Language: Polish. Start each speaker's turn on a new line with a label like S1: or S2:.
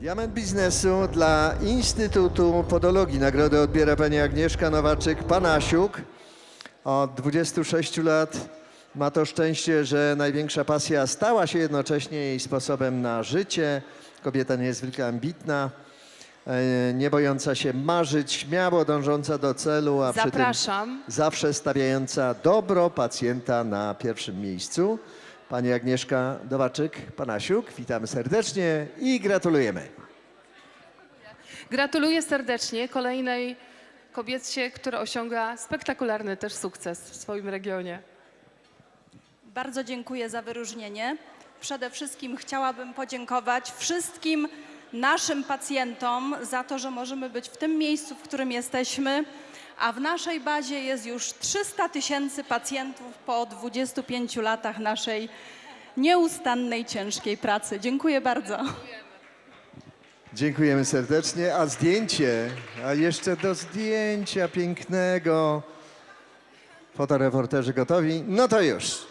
S1: Diament biznesu dla Instytutu Podologii. Nagrodę odbiera pani Agnieszka Nowaczyk-Panasiuk. Od 26 lat ma to szczęście, że największa pasja stała się jednocześnie jej sposobem na życie. Kobieta niezwykle ambitna, e, nie bojąca się marzyć, śmiało dążąca do celu, a przy tym
S2: Zapraszam.
S1: zawsze stawiająca dobro pacjenta na pierwszym miejscu. Pani Agnieszka Nowaczyk-Panasiuk, witamy serdecznie i gratulujemy.
S2: Gratuluję serdecznie kolejnej kobiecie, która osiąga spektakularny też sukces w swoim regionie.
S3: Bardzo dziękuję za wyróżnienie. Przede wszystkim chciałabym podziękować wszystkim naszym pacjentom za to, że możemy być w tym miejscu, w którym jesteśmy, a w naszej bazie jest już 300 tysięcy pacjentów po 25 latach naszej nieustannej, ciężkiej pracy. Dziękuję bardzo.
S1: Dziękujemy serdecznie. A zdjęcie, a jeszcze do zdjęcia pięknego. Fotoreporterzy gotowi? No to już.